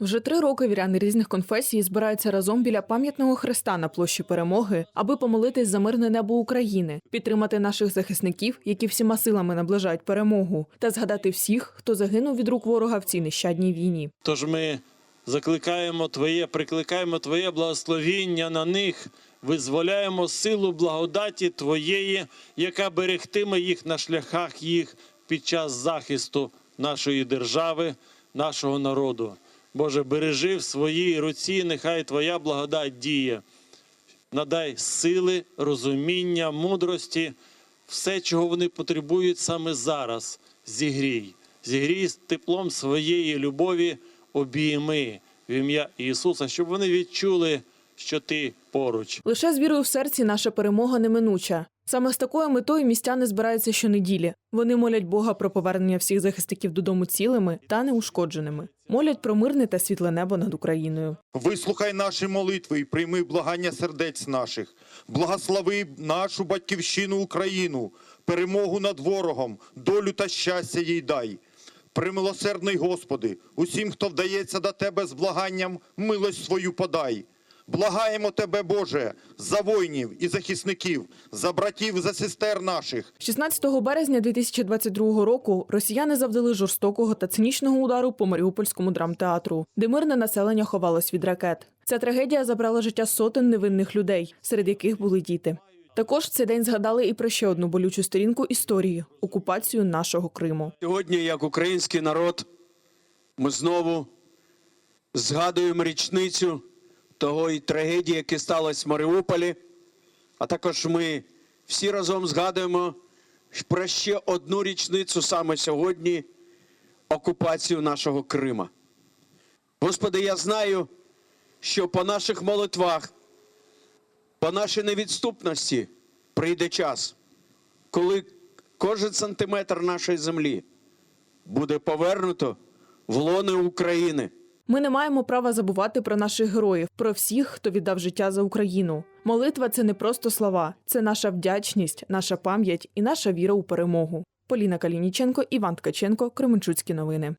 Вже три роки віряни різних конфесій збираються разом біля пам'ятного хреста на площі перемоги, аби помолитись за мирне небо України, підтримати наших захисників, які всіма силами наближають перемогу, та згадати всіх, хто загинув від рук ворога в цій нещадній війні. Тож ми закликаємо Твоє, прикликаємо Твоє благословіння на них, визволяємо силу благодаті Твоєї, яка берегтиме їх на шляхах їх під час захисту нашої держави, нашого народу. Боже, бережи в своїй руці, нехай Твоя благодать діє. Надай сили, розуміння, мудрості, все, чого вони потребують саме зараз. Зігрій. Зігрій з теплом своєї любові обійми в ім'я Ісуса, щоб вони відчули, що ти поруч. Лише з вірою в серці наша перемога неминуча. Саме з такою метою містяни збираються щонеділі. Вони молять Бога про повернення всіх захисників додому цілими та неушкодженими. Молять про мирне та світле небо над Україною. Вислухай наші молитви і прийми благання сердець наших. Благослови нашу батьківщину Україну, перемогу над ворогом, долю та щастя їй дай. Примилосердний Господи, усім, хто вдається до Тебе з благанням, милость свою подай. Благаємо Тебе, Боже, за воїнів і захисників, за братів, за сестер наших, 16 березня 2022 року росіяни завдали жорстокого та цинічного удару по Маріупольському драмтеатру, де мирне населення ховалось від ракет. Ця трагедія забрала життя сотень невинних людей, серед яких були діти. Також в цей день згадали і про ще одну болючу сторінку історії окупацію нашого Криму. Сьогодні, як український народ, ми знову згадуємо річницю того і трагедії, яка сталася в Маріуполі. А також ми всі разом згадуємо про ще одну річницю саме сьогодні окупацію нашого Крима. Господи, я знаю, що по наших молитвах, по нашій невідступності прийде час, коли кожен сантиметр нашої землі буде повернуто в лони України. Ми не маємо права забувати про наших героїв, про всіх, хто віддав життя за Україну. Молитва це не просто слова, це наша вдячність, наша пам'ять і наша віра у перемогу. Поліна Калініченко, Іван Ткаченко, Кременчуцькі новини.